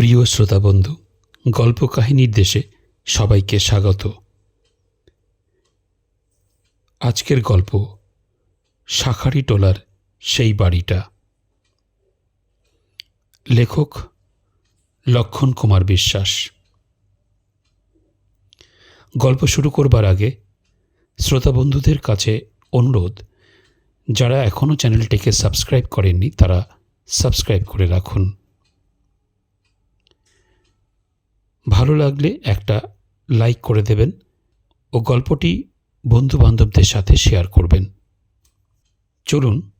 প্রিয় শ্রোতাবন্ধু গল্প কাহিনীর দেশে সবাইকে স্বাগত। আজকের গল্প, শাখারি টোলার সেই বাড়িটা। লেখক, লক্ষণ কুমার বিশ্বাস। গল্প শুরু করবার আগে শ্রোতা বন্ধুদের কাছে অনুরোধ, যারা এখনও চ্যানেলটিকে সাবস্ক্রাইব করেননি, তারা সাবস্ক্রাইব করে রাখুন। ভালো লাগলে একটা লাইক করে দেবেন ও গল্পটি বন্ধু বান্ধবদের সাথে শেয়ার করবেন। চলুন,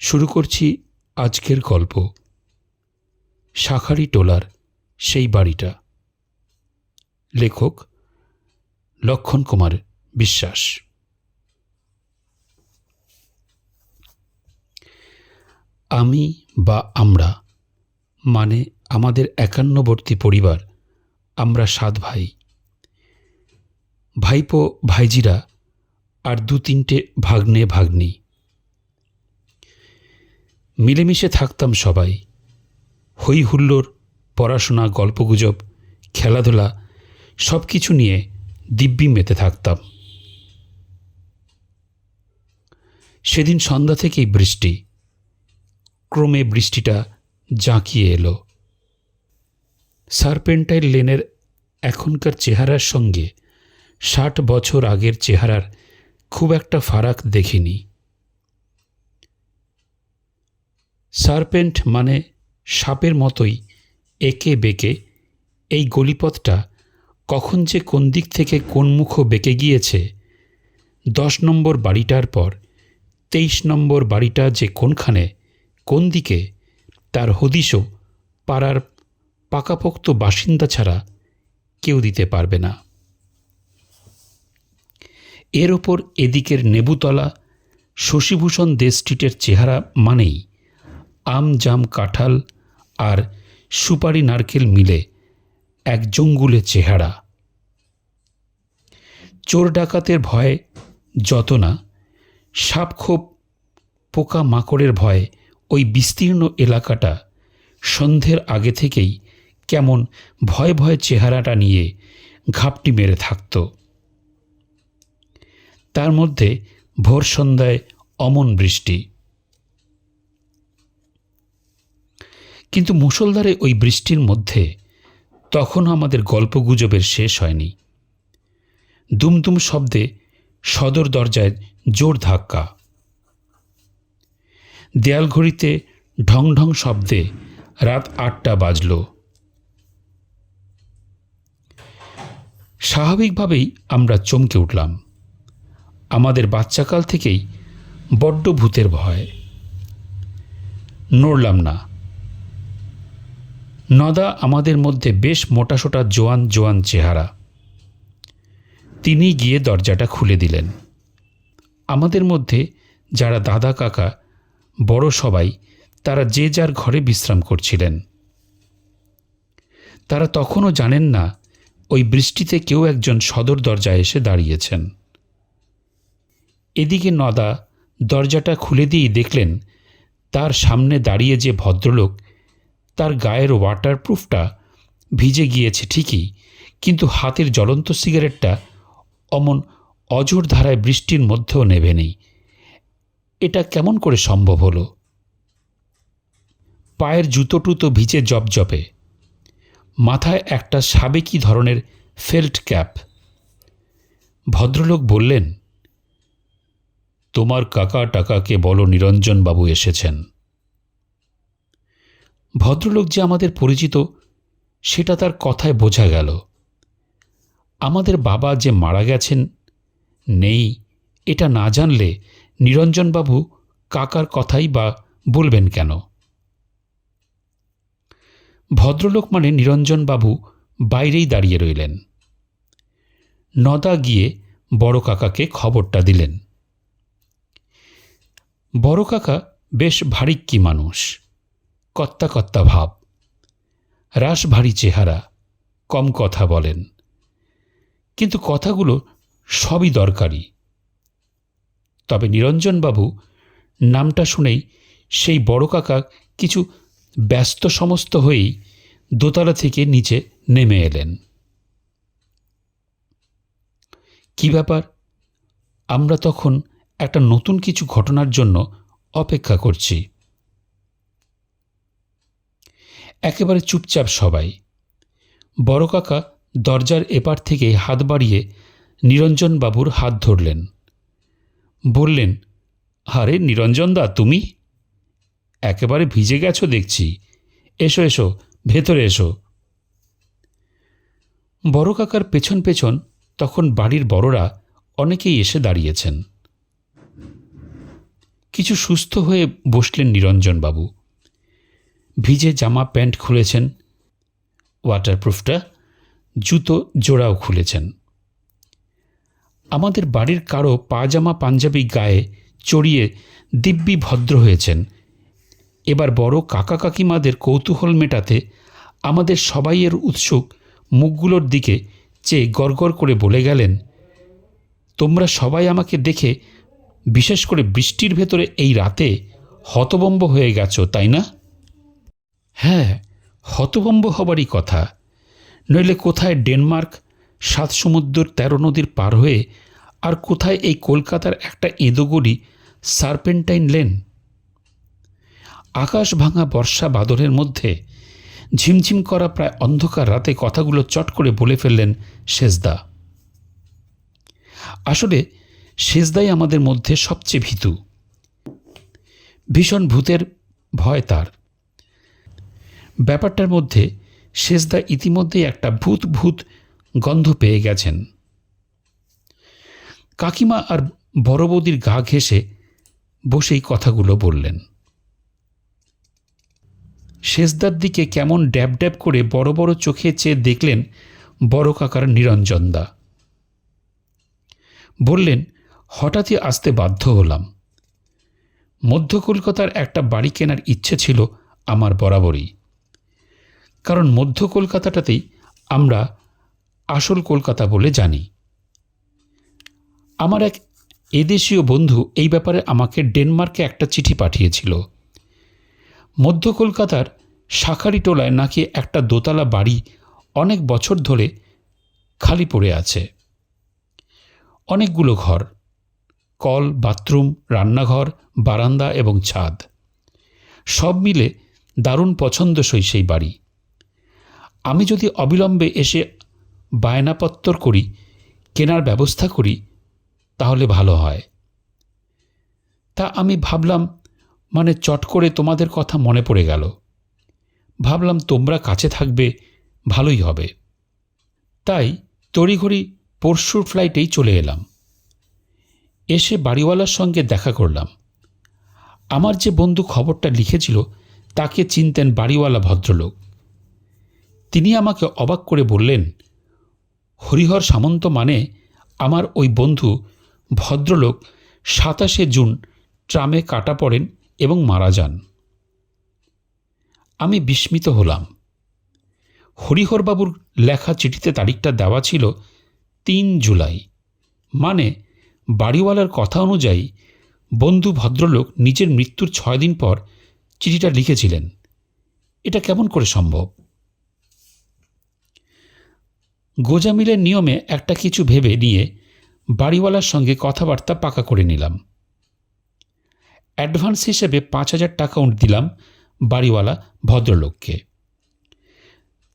শুরু করছি আজকের গল্প। শাখারি টোলার সেই বাড়িটা। লেখক লক্ষণ কুমার বিশ্বাস। আমি বা আমরা মানে আমাদের একান্নবর্তী পরিবার আমরা সাত ভাই। ভাইপো, ভাইজিরা আর দু তিনটে ভাগ্নে, ভাগ্নি। মিলেমিশে থাকতাম সবাই। হই হুল্লোড়, পড়াশোনা, গল্পগুজব, খেলাধুলা সব কিছু নিয়ে দিব্যি মেতে থাকতাম। সেদিন সন্ধ্যা থেকেই বৃষ্টি। ক্রমে বৃষ্টিটা জাঁকিয়ে এলো। সারপেন্টাইল লেনের এখনকার চেহারার সঙ্গে ষাট বছর আগের চেহারার খুব একটা ফারাক দেখিনি। সারপেন্ট মানে সাপের মতোই একে বেঁকে, এই গলিপথটা কখন যে কোন দিক থেকে কোন মুখ বেঁকে গিয়েছে, দশ নম্বর বাড়িটার পর তেইশ নম্বর বাড়িটা যে কোনখানে, কোন দিকে, তার হদিশও পাড়ার পাকাপোক্ত বাসিন্দা ছাড়া কেউ দিতে পারবে না। এর ওপর এদিকের নেবুতলা, শশীভূষণ দে স্ট্রিটের চেহারা মানেই আম, জাম, কাঁঠাল আর সুপারি, নারকেল মিলে এক জঙ্গুলে চেহারা। চোর ডাকাতের ভয়ে যত না, সাপখোপ পোকা মাকড়ের ভয়ে ওই বিস্তীর্ণ এলাকাটা সন্ধ্যের আগে থেকেই কেমন ভয় ভয় চেহারাটা নিয়ে ঘাপটি মেরে থাকত। তার মধ্যে ভোর সন্ধ্যায় অমন বৃষ্টি। কিন্তু মুষলধারে ওই বৃষ্টির মধ্যে তখনও আমাদের গল্পগুজবের শেষ হয়নি। দুমদুম শব্দে সদর দরজায় জোর ধাক্কা। দেয়াল ঘড়িতে ঢং ঢং শব্দে রাত আটটা বাজল। স্বাভাবিকভাবেই আমরা চমকে উঠলাম। আমাদের বাচ্চাকাল থেকেই বড্ড ভূতের ভয়। নড়লাম না। নদা আমাদের মধ্যে বেশ মোটাসোটা জোয়ান জোয়ান চেহারা। তিনি গিয়ে দরজাটা খুলে দিলেন। আমাদের মধ্যে যারা দাদা কাকা, বড় সবাই, তারা যে যার ঘরে বিশ্রাম করছিলেন। তারা তখনও জানেন না ওই বৃষ্টিতে কেউ একজন সদর দরজায় এসে দাঁড়িয়েছেন। এদিকে নদা দরজাটা খুলে দিয়েই দেখলেন, তার সামনে দাঁড়িয়ে যে ভদ্রলোক, তার গায়ের ওয়াটারপ্রুফটা ভিজে গিয়েছে ঠিকই, কিন্তু হাতের জ্বলন্ত সিগারেটটা অমন অজর ধারায় বৃষ্টির মধ্যেও নেভে নেই। এটা কেমন করে সম্ভব হলো? পায়ের জুতো টুতো ভিজে জপজপে। মাথায় একটা সাবেকি ধরনের ফেল্ট ক্যাপ। ভদ্রলোক বললেন, তোমার কাকা টাকাকে বলো নিরঞ্জনবাবু এসেছেন। ভদ্রলোক যে আমাদের পরিচিত, সেটা তার কথায় বোঝা গেল। আমাদের বাবা যে মারা গেছেন, নেই, এটা না জানলে নিরঞ্জনবাবু কাকার কথাই বা বলবেন কেন? ভদ্রলোক মানে নিরঞ্জনবাবু বাইরেই দাঁড়িয়ে রইলেন। নদা গিয়ে বড় কাকাকে খবরটা দিলেন। বড় কাকা বেশ ভারিক্কি মানুষ, কত্তা কত্তা ভাব, রাস ভারী চেহারা, কম কথা বলেন। কিন্তু কথাগুলো সবই দরকারি। তবে নিরঞ্জনবাবু নামটা শুনেই সেই বড় কাকা কিছু ব্যস্ত সমস্ত হয়েই দোতলা থেকে নিচে নেমে এলেন। কি ব্যাপার? আমরা তখন একটা নতুন কিছু ঘটনার জন্য অপেক্ষা করছি। একেবারে চুপচাপ সবাই। বড় কাকা দরজার এপার থেকে হাত বাড়িয়ে নিরঞ্জনবাবুর হাত ধরলেন। বললেন, আরে নিরঞ্জনদা তুমি? একেবারে ভিজে গেছো দেখছি। এসো এসো, ভেতরে এসো। বড় কাকার পেছন পেছন তখন বাড়ির বড়রা অনেকেই এসে দাঁড়িয়েছেন। কিছু সুস্থ হয়ে বসলেন নিরঞ্জনবাবু। ভিজে জামা প্যান্ট খুলেছেন। ওয়াটারপ্রুফটা, জুতো জোড়াও খুলেছেন। আমাদের বাড়ির কারও পাজামা পাঞ্জাবি গায়ে চড়িয়ে দিব্যি ভদ্র হয়েছেন। এবার বড় কাকা কাকিমাদের কৌতূহল মেটাতে আমাদের সবাইয়ের উৎসুক মুখগুলোর দিকে চেয়ে গড়গড় করে বলে গেলেন, তোমরা সবাই আমাকে দেখে বিশেষ করে বৃষ্টির ভেতরে এই রাতে হতবম্ব হয়ে গেছো, তাই না? হ্যাঁ হতবম্ব হবারই কথা। নইলে কোথায় ডেনমার্ক, সাত সমুদ্র তেরো নদীর পার হয়ে আর কোথায় এই কলকাতার একটা এঁদোগড়ি সার্পেন্টাইন লেন? আকাশ ভাঙা বর্ষা বাদলের মধ্যে ঝিমঝিম করা প্রায় অন্ধকার রাতে কথাগুলো চট করে বলে ফেললেন শেষদা আসলে শেষদাই আমাদের মধ্যে সবচেয়ে ভীতু। ভীষণ ভূতের ভয় তার। ব্যাপারটার মধ্যে শেষদা ইতিমধ্যেই একটা ভূত ভূত গন্ধ পেয়ে গেছেন। কাকিমা আর বড় বৌদির গা ঘেঁষে বসেই কথাগুলো বললেন। শেষদার দিকে কেমন ড্যাব ড্যাব করে বড় বড় চোখে চেয়ে দেখলেন বড় কাকার নিরঞ্জনদা বললেন, হঠাৎই আসতে বাধ্য হলাম। মধ্য কলকাতার একটা বাড়ি কেনার ইচ্ছে ছিল আমার বরাবরই। কারণ মধ্য কলকাতাটাতেই আমরা আসল কলকাতা বলে জানি। আমার এক এদেশীয় বন্ধু এই ব্যাপারে আমাকে ডেনমার্কে একটা চিঠি পাঠিয়েছিল। মধ্য কলকাতার শাখারিটোলায় নাকি একটা দোতলা বাড়ি অনেক বছর ধরে খালি পড়ে আছে। অনেকগুলো ঘর, কল, বাথরুম, রান্নাঘর, বারান্দা এবং ছাদ, সব মিলে দারুণ পছন্দসই সেই বাড়ি। আমি যদি অবিলম্বে এসে বায়নাপত্তর করি, কেনার ব্যবস্থা করি, তাহলে ভালো হয়। তা আমি ভাবলাম মানে চট করে তোমাদের কথা মনে পড়ে গেল। ভাবলাম তোমরা কাছে থাকবে, ভালোই হবে। তাই তড়িঘড়ি পরশুর ফ্লাইটেই চলে এলাম। এসে বাড়িওয়ালার সঙ্গে দেখা করলাম। আমার যে বন্ধু খবরটা লিখেছিল, তাকে চিনতেন বাড়িওয়ালা ভদ্রলোক। তিনি আমাকে অবাক করে বললেন, হরিহর সামন্ত মানে আমার ওই বন্ধু ভদ্রলোক সাতাশে জুন ট্রামে কাটা পড়েন এবং মারা যান। আমি বিস্মিত হলাম। হরিহরবাবুর লেখা চিঠিতে তারিখটা দেওয়া ছিল তিন জুলাই। মানে বাড়িওয়ালার কথা অনুযায়ী বন্ধু ভদ্রলোক নিজের মৃত্যুর ছয় দিন পর চিঠিটা লিখেছিলেন। এটা কেমন করে সম্ভব? গোজামিলের নিয়মে একটা কিছু ভেবে নিয়ে বাড়িওয়ালার সঙ্গে কথাবার্তা পাকা করে নিলাম। অ্যাডভান্স হিসেবে পাঁচ হাজার টাকা দিলাম বাড়িওয়ালা ভদ্রলোককে।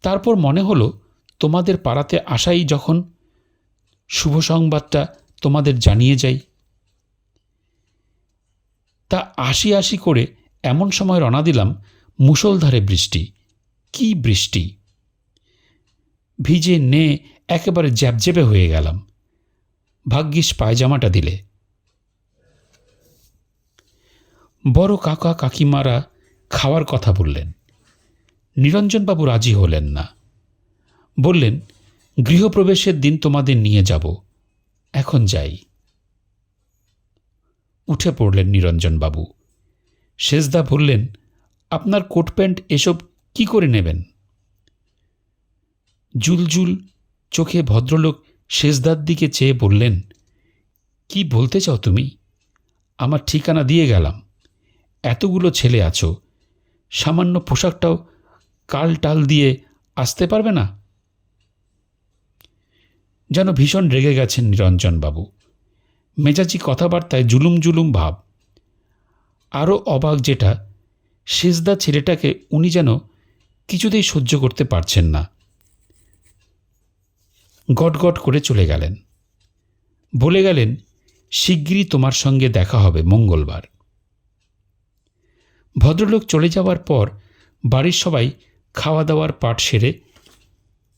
তারপর মনে হলো, তোমাদের পাড়াতে আসাই যখন শুভ সংবাদটা তোমাদের জানিয়ে যাই। তা আশি আশি করে এমন সময় রওনা দিলাম মুষলধারে বৃষ্টি। কি বৃষ্টি? ভিজে নে, একেবারে জ্যাবজ্যাবে হয়ে গেলাম। ভাগ্যিস পায়জামাটা দিলে। বড় কাকা কাকিমারা খাওয়ার কথা বললেন। নিরঞ্জনবাবু রাজি হলেন না। বললেন, গৃহপ্রবেশের দিন তোমাদের নিয়ে যাব, এখন যাই। উঠে পড়লেন নিরঞ্জনবাবু। শেষদা বললেন, আপনার কোট প্যান্ট এসব কি করে নেবেন? জুলজুল চোখে ভদ্রলোক শেষদার দিকে চেয়ে বললেন, কি বলতে চাও তুমি? আমার ঠিকানা দিয়ে গেলাম। এতগুলো ছেলে আছো। সামান্য পোশাকটাও কাল টাল দিয়ে আসতে পারবে না? যেন ভীষণ রেগে গেছেন নিরঞ্জনবাবু। মেজাজি কথাবার্তায় জুলুম জুলুম ভাব। আরও অবাক যেটা শেষদা ছেলেটাকে উনি যেন কিছুতেই সহ্য করতে পারছেন না। গটগট করে চলে গেলেন। বলে গেলেন, শিগগিরই তোমার সঙ্গে দেখা হবে মঙ্গলবার। ভদ্রলোক চলে যাওয়ার পর বাড়ির সবাই খাওয়া দাওয়ার পাট সেরে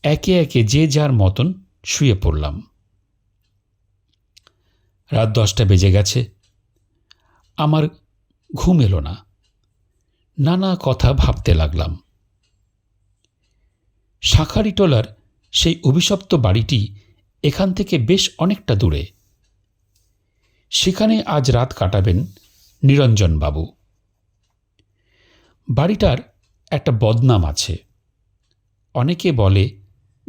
একে একে যে যার মতন শুয়ে পড়লাম। রাত দশটা বেজে গেছে। আমার ঘুম এলো না। নানা কথা ভাবতে লাগলাম। শাঁখারিটোলার সেই অভিশপ্ত বাড়িটি এখান থেকে বেশ অনেকটা দূরে। সেখানে আজ রাত কাটাবেন নিরঞ্জনবাবু বাড়িটার একটা বদনাম আছে। অনেকে বলে,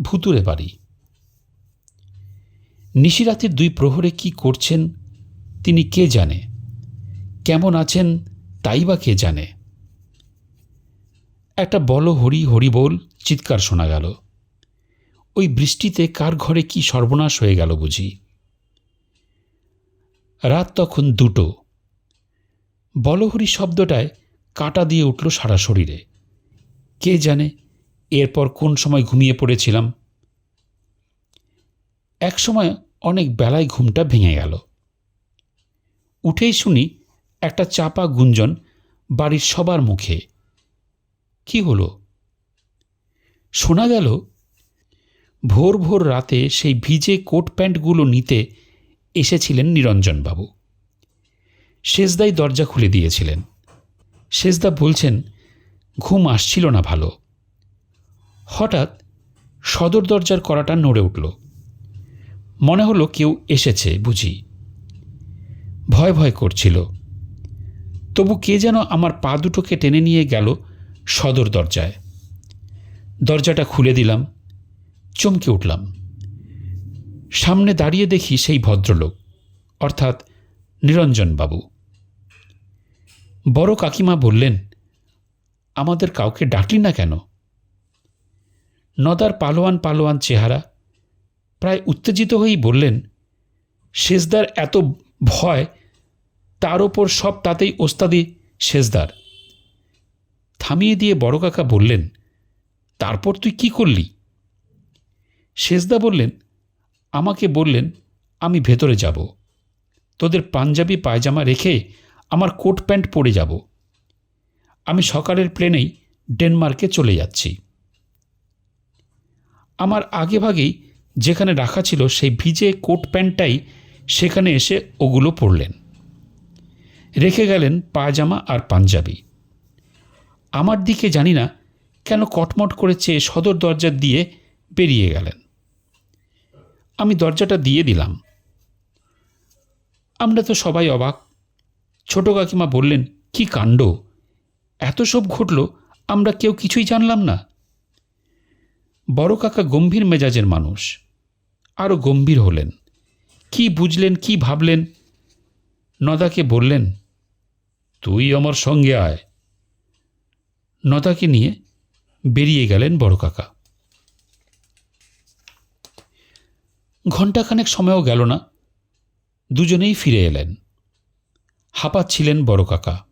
ভুতুরে বাড়ি। নিশিরাতের দুই প্রহরে কি করছেন, তিনি কে জানে? কেমন আছেন, তাই বা কে জানে? একটা বল হরি হরি বল চিৎকার শোনা গেল। ওই বৃষ্টিতে কার ঘরে কি সর্বনাশ হয়ে গেল বুঝি। রাত তখন দুটো। বলহরি শব্দটায় কাটা দিয়ে উঠল সারা শরীরে। কে জানে এরপর কোন সময় ঘুমিয়ে পড়েছিলাম। এক সময় অনেক বেলায় ঘুমটা ভেঙে গেল। উঠেই শুনি একটা চাপা গুঞ্জন বাড়ির সবার মুখে। কি হলো? শোনা গেল, ভোর ভোর রাতে সেই ভিজে কোট প্যান্টগুলো নিতে এসেছিলেন নিরঞ্জনবাবু। শেষদাই দরজা খুলে দিয়েছিলেন। শেষদা বলছেন, ঘুম আসছিল না ভালো। হঠাৎ সদর দরজার করাটা নড়ে উঠল। মনে হলো কেউ এসেছে বুঝি। ভয় ভয় করছিল। তবু কে যেন আমার পা দুটোকে টেনে নিয়ে গেল সদর দরজায়। দরজাটা খুলে দিলাম, চমকে উঠলাম। সামনে দাঁড়িয়ে দেখি সেই ভদ্রলোক, অর্থাৎ নিরঞ্জনবাবু বড় কাকিমা বললেন, আমাদের কাউকে ডাকলি না কেন? নদার পালোয়ান পালোয়ান চেহারা প্রায় উত্তেজিত হয়েই বললেন, শেষদার এত ভয়, তার ওপর সব তাতেই ওস্তাদি শেষদার। থামিয়ে দিয়ে বড় কাকা বললেন, তারপর তুই কি করলি? শেষদা বললেন, আমাকে বললেন আমি ভেতরে যাব। তোদের পাঞ্জাবি পায়জামা রেখে আমার কোট প্যান্ট পরে যাব। আমি সকালের প্লেনেই ডেনমার্কে চলে যাচ্ছি। আমার আগে ভাগেই যেখানে রাখা ছিল সেই ভিজে কোট প্যান্টটাই সেখানে এসে ওগুলো পরলেন। রেখে গেলেন পায়জামা আর পাঞ্জাবি। আমার দিকে জানি না কেন কটমট করে চেয়ে সদর দরজা দিয়ে বেরিয়ে গেলেন। আমি দরজাটা দিয়ে দিলাম। আমরা তো সবাই অবাক ছোট কাকিমা বললেন, কি কাণ্ড? এত সব ঘটল, আমরা কেউ কিছুই জানলাম না। বড় কাকা গম্ভীর মেজাজের মানুষ, আরও গম্ভীর হলেন। কি বুঝলেন, কি ভাবলেন? নদাকে বললেন, তুই আমার সঙ্গে আয়। নদাকে নিয়ে বেরিয়ে গেলেন বড় কাকা। ঘণ্টাখানেক সময়ও গেল না, দুজনেই ফিরে এলেন। হাঁপাচ্ছিলেন বড় কাকা।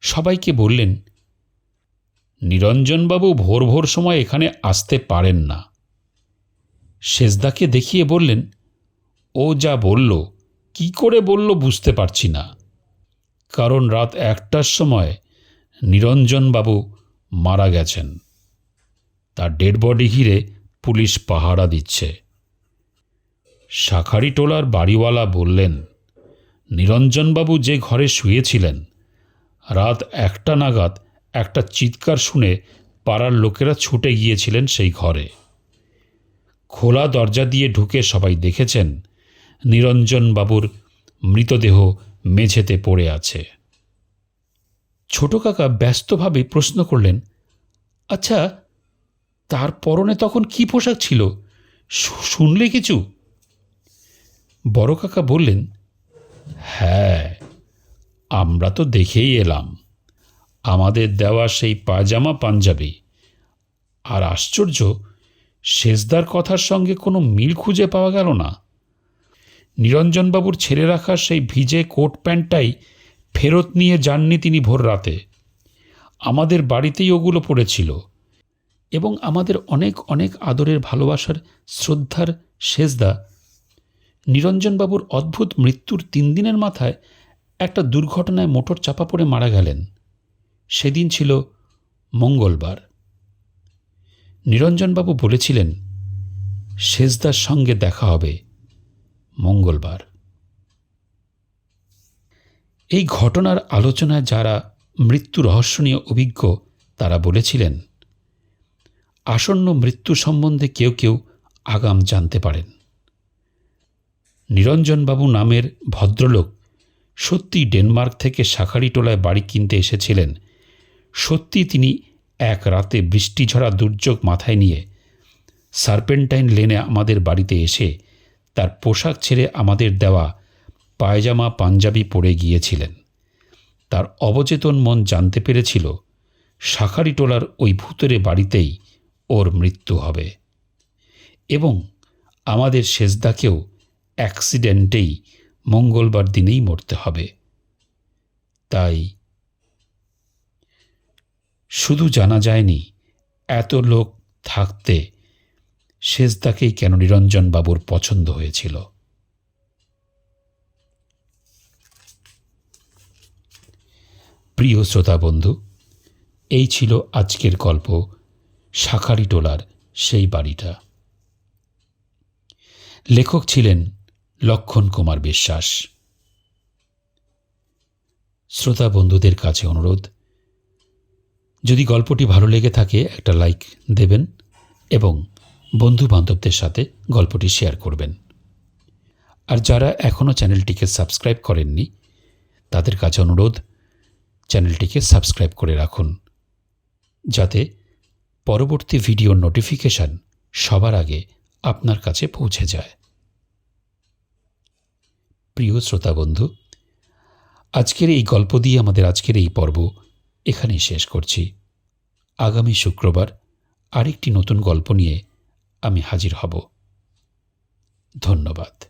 সবাইকে বললেন, নিরঞ্জনবাবু ভোর ভোর সময় এখানে আসতে পারেন না। শেষদাকে দেখিয়ে বললেন, ও যা বলল, কি করে বলল বুঝতে পারছি না। কারণ রাত একটার সময় নিরঞ্জনবাবু মারা গেছেন। তার ডেড বডি ঘিরে পুলিশ পাহারা দিচ্ছে। শাখারি টোলার বাড়িওয়ালা বললেন নিরঞ্জনবাবু যে ঘরে শুয়েছিলেন, রাত একটা নাগাদ একটা চিৎকার শুনে পাড়ার লোকেরা ছুটে গিয়েছিলেন সেই ঘরে। খোলা দরজা দিয়ে ঢুকে সবাই দেখেছেন নিরঞ্জনবাবুর মৃতদেহ মেঝেতে পড়ে আছে। ছোট কাকা ব্যস্তভাবে প্রশ্ন করলেন আচ্ছা তার পরনে তখন কি পোশাক ছিল? শুনলে কিছু? বড় কাকা বললেন হ্যাঁ আমরা তো দেখেই এলাম। আমাদের দেওয়া সেই পাজামা পাঞ্জাবি। আর আশ্চর্য, শেষদার কথার সঙ্গে কোনো মিল খুঁজে পাওয়া গেল না। নিরঞ্জনবাবুর ছেড়ে রাখা সেই ভিজে কোট প্যান্টটাই ফেরত নিয়ে যাননি তিনি ভোর রাতে। আমাদের বাড়িতেই ওগুলো পড়েছিল এবং আমাদের অনেক অনেক আদরের ভালোবাসার শ্রদ্ধার শেষদা নিরঞ্জনবাবুর অদ্ভুত মৃত্যুর তিন দিনের মাথায় একটা দুর্ঘটনায় মোটর চাপা পড়ে মারা গেলেন। সেদিন ছিল মঙ্গলবার। নিরঞ্জনবাবু বলেছিলেন শেষদার সঙ্গে দেখা হবে মঙ্গলবার। এই ঘটনার আলোচনায় যারা মৃত্যু রহস্য নিয়ে অভিজ্ঞ, তারা বলেছিলেন, আসন্ন মৃত্যু সম্বন্ধে কেউ কেউ আগাম জানতে পারেন। নিরঞ্জনবাবু নামের ভদ্রলোক সত্যি ডেনমার্ক থেকে শাখারিটোলায় বাড়ি কিনতে এসেছিলেন। সত্যি তিনি এক রাতে বৃষ্টি ঝরা দুর্যোগ মাথায় নিয়ে সার্পেন্টাইন লেনে আমাদের বাড়িতে এসে তার পোশাক ছেড়ে আমাদের দেওয়া পায়জামা, পাঞ্জাবি পরে গিয়েছিলেন। তার অবচেতন মন জানতে পেরেছিল শাখারিটোলার ওই ভূতরে বাড়িতেই ওর মৃত্যু হবে। এবং আমাদের শেষদাকেও অ্যাক্সিডেন্টেই মঙ্গলবার দিনেই মরতে হবে। তাই শুধু জানা যায়নি, এত লোক থাকতে শেষদাকেই কেন নিরঞ্জন বাবুর পছন্দ হয়েছিল। প্রিয় শ্রোতা বন্ধু, এই ছিল আজকের গল্প শাখারি টোলার সেই বাড়িটা। লেখক ছিলেন লক্ষণ কুমার বিশ্বাস। শ্রোতা বন্ধুদের কাছে অনুরোধ, যদি গল্পটি ভালো লেগে থাকে একটা লাইক দেবেন এবং বন্ধু বান্ধবদের সাথে গল্পটি শেয়ার করবেন। আর যারা এখনও চ্যানেলটিকে সাবস্ক্রাইব করেননি, তাদের কাছে অনুরোধ, চ্যানেলটিকে সাবস্ক্রাইব করে রাখুন, যাতে পরবর্তী ভিডিও নোটিফিকেশান সবার আগে আপনার কাছে পৌঁছে যায়। প্রিয় শ্রোতাবন্ধু আজকের এই গল্প দিয়ে আমাদের আজকের এই পর্ব এখানেই শেষ করছি। আগামী শুক্রবার আরেকটি নতুন গল্প নিয়ে আমি হাজির হব। ধন্যবাদ।